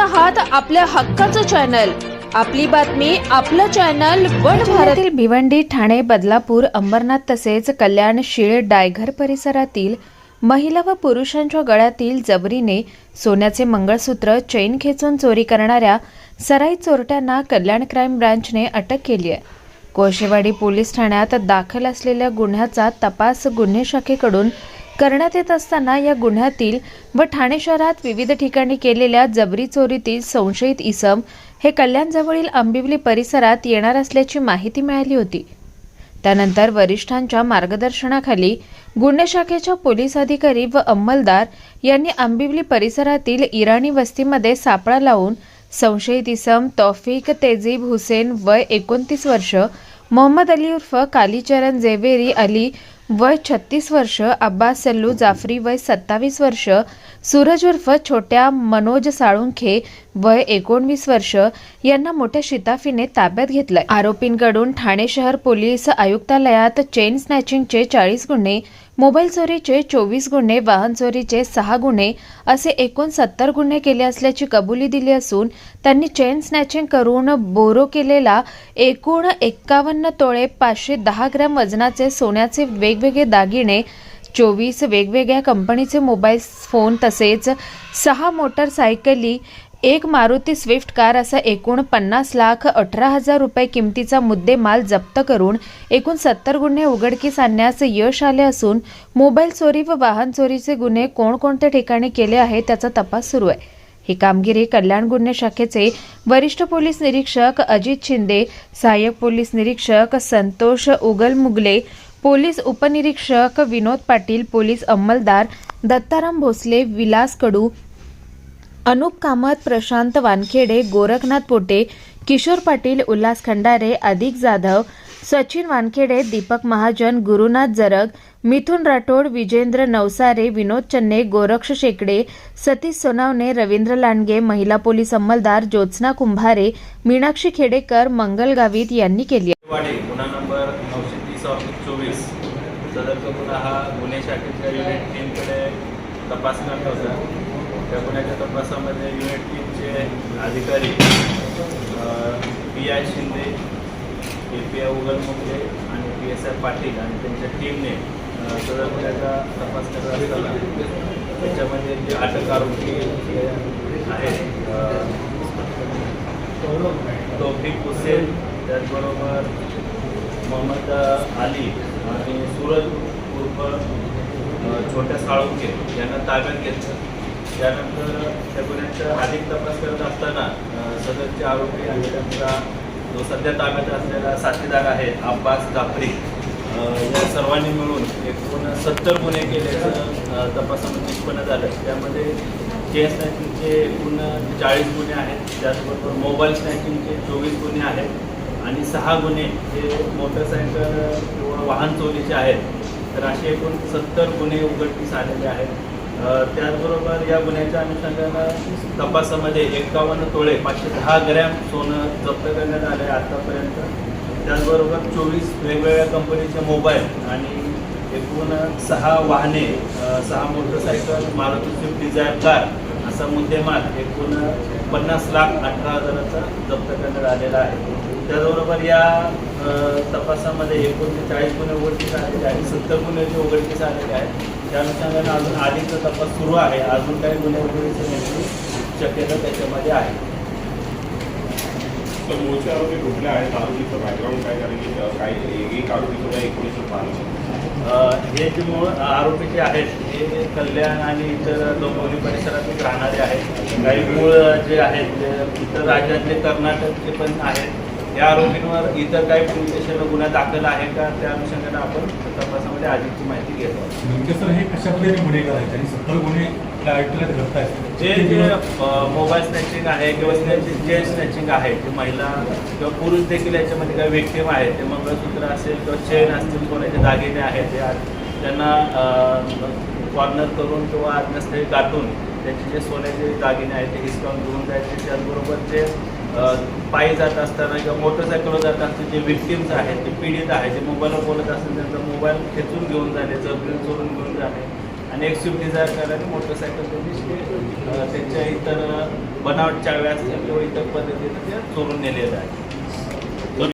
आहात आपल्या हक्काचं चॅनल. आपली बातमी आपलं चॅनल वन भारत. भिवंडी ठाणे बदलापूर अंबरनाथ तसेच कल्याण शीळ डायघर परिसरातील महिला व पुरुषांच्या गळ्यातील जबरीने सोन्याचे मंगळसूत्र चैन खेचून चोरी करणाऱ्या सराई चोरट्यांना कल्याण क्राईम ब्रांचने अटक केली आहे. कोळशेवाडी पोलीस ठाण्यात दाखल असलेल्या गुन्ह्याचा तपास गुन्हे शाखेकडून करण्यात येत असताना या गुन्ह्यातील व ठाणे शहरात विविध ठिकाणी केलेल्या जबरी चोरीतील संशयित इसम हे कल्याणजवळील आंबिवली परिसरात येणार असल्याची माहिती मिळाली होती. त्यानंतर वरिष्ठांच्या मार्गदर्शनाखाली गुन्हे शाखेच्या पोलीस अधिकारी व अंमलदार यांनी आंबिवली परिसरातील इराणी वस्तीमध्ये सापळा लावून संशयित इसम तौफिक तेजीब हुसेन वय एकोणतीस वर्ष मोहम्मद अली उर्फ कालीचरण जेवेरी अली वय छत्तीस वर्ष अब्बास सल्लू जाफरी वय सत्तावीस वर्ष सूरज उर्फ छोट्या मनोज साळुंखे वय एकोणवीस वर्ष यांना मोठ्या शिताफीने ताब्यात घेतलंय. आरोपींकडून ठाणे शहर पोलीस आयुक्तालयात चेन स्नॅचिंगचे चाळीस गुन्हे मोबाईल चोरीचे चोवीस गुन्हे वाहन चोरीचे सहा गुन्हे असे एकूण सत्तर गुन्हे केले असल्याची कबुली दिली असून त्यांनी चेन स्नॅचिंग करून बोरो केलेला एकूण एक्कावन्न तोळे पाचशे दहा ग्रॅम वजनाचे सोन्याचे वेगवेगळे दागिने चोवीस वेगवेगळ्या कंपनीचे मोबाईल फोन तसेच सहा मोटरसायकली एक मारुती स्विफ्ट कार असा एकूण पन्नास लाख अठरा हजार रुपये किमतीचा मुद्देमाल जप्त करून एकूण सत्तर गुन्हे उघडकीस आणण्यास यश आले असून मोबाईल चोरी व वाहन चोरीचे गुन्हे कोणकोणत्या ठिकाणी केले आहेत त्याचा तपास सुरू आहे. ही कामगिरी कल्याण गुन्हे शाखेचे वरिष्ठ पोलीस निरीक्षक अजित शिंदे सहाय्यक पोलीस निरीक्षक संतोष उगलमुगले पोलीस उपनिरीक्षक विनोद पाटील पोलीस अंमलदार दत्ताराम भोसले विलास कडू अनुप कामत प्रशांत वानखेडे गोरखनाथ पोटे किशोर पाटील उल्हास खंडारे अधिक जाधव सचिन वानखेडे दीपक महाजन गुरुनाथ जरग मिथुन राठोड विजेंद्र नवसारे विनोद चन्ने गोरक्ष शेकडे सतीश सोनावणे रवींद्र लांडगे महिला पोलीस अंमलदार ज्योत्स्ना कुंभारे मीनाक्षी खेडेकर मंगल गावित यांनी केली वाडे गुन्हा नंबर नऊशे तीस चोवीस. सदरचा गुन्हा हा गुन्हे शाखेच्या युनिट टीमकडे होता. त्या गुन्ह्याच्या तपासामध्ये युनिट टीमचे अधिकारी P I Shinde A P I Ugalmugle आणि पी एस आय पाटील आणि त्यांच्या टीमने सदर गुन्ह्याचा तपास करत असताना त्याच्यामध्ये जे अटक आरोपी आहेत तौफिक हुसेन त्याचबरोबर मोहम्मद अली आणि सूरज उर्फ छोट्या साळुंके यांना ताब्यात घेतलं. त्यानंतर त्या गुन्ह्याचा अधिक तपास करत असताना सदरचे आरोपी आणि त्यांचा जो सध्या ताब्यात असलेला साथीदार आहे अब्बास जाफरी या सर्वांनी मिळून एकूण सत्तर गुन्हे केल्याचं तपासामध्ये निष्पन्न झालं. त्यामध्ये चेन स्नॅचिंगचे एकूण चाळीस गुन्हे आहेत. त्याचबरोबर मोबाईल स्नॅचिंगचे चोवीस गुन्हे आहेत. आणि सहा गुन्हे हे मोटरसायकल किंवा वाहन चोरीचे आहेत. तर असे एकूण सत्तर गुन्हे उघडकीस आलेले आहेत. त्याचबरोबर या गुन्ह्याच्या अनुषंगानं तपासामध्ये एकावन्न तोळे पाचशे दहा ग्रॅम सोनं जप्त करण्यात आले आहे आतापर्यंत. त्याचबरोबर चोवीस वेगवेगळ्या कंपनीचे मोबाईल आणि एकूण सहा वाहने सहा motorcycle Maruti Swift Dzire car असा मुद्देमाल एकूण पन्नास लाख अठरा हजाराचा जप्त करण्यात आलेला आहे. त्याचबरोबर या अ, तपासामध्ये एकोणचाळीस गुन्हे उघडकीस आलेले आणि सत्तर गुन्ह्याचे उघडकीस आलेले आहेत. त्या अनुषंगाने अजून आधीचा तपास सुरू आहे. अजून काही गुन्हे उघडकीस येण्याची शक्यता त्याच्यामध्ये आहे. तर मूळचे आरोपी कुठले आहेत? आरोपीचं बॅकग्राऊंड काय कारण की एक- आरोपी सुद्धा एकोणीसशे अ, हे जे मूळ आरोपी जे आहेत हे कल्याण आणि इतर डोंबिवली परिसरातील राहणारे आहेत. काही मूळ जे आहेत इतर राज्यातले कर्नाटकचे पण आहेत. या आरोपींवर इतर काही पोलीस स्टेशनला गुन्हा दाखल आहे का? त्या अनुषंगाने आपण तपासामध्ये अधिकची माहिती घेतो नेमके सर हे कशा पद्धतीने गुन्हे करायचे आणि सत्तर गुन्हे आपल्या आयुक्तालयात घडतायत. जे जे मोबाईल स्नॅचिंग आहे किंवा स्नॅचिंग जे स्नॅचिंग आहे जे महिला किंवा पुरुष देखील याच्यामध्ये काही व्यक्तिम आहेत. ते मंगळसूत्र असेल किंवा चेन असतील कोणाचे दागिने आहेत ते त्यांना कॉर्नर करून किंवा आत्मस्थळी गाठून त्याचे जे सोन्याचे दागिने आहेत ते हिसकावून घेऊन जायचे. त्याचबरोबर जे पायी जात असताना किंवा मोटरसायकलवर जात असताना जे विक्टिम्स आहेत जे पीडित आहेत जे मोबाईलवर बोलत असतील त्यांचा मोबाईल खेचून घेऊन जाणे जबरीन चोरून घेऊन जाणे आणि एक स्विफ्ट डिझायर कार मोटरसायकल त्यांच्या इतर बनावट चाव्या असतील किंवा इतर पद्धतीनं ते चोरून नेलेलं आहे.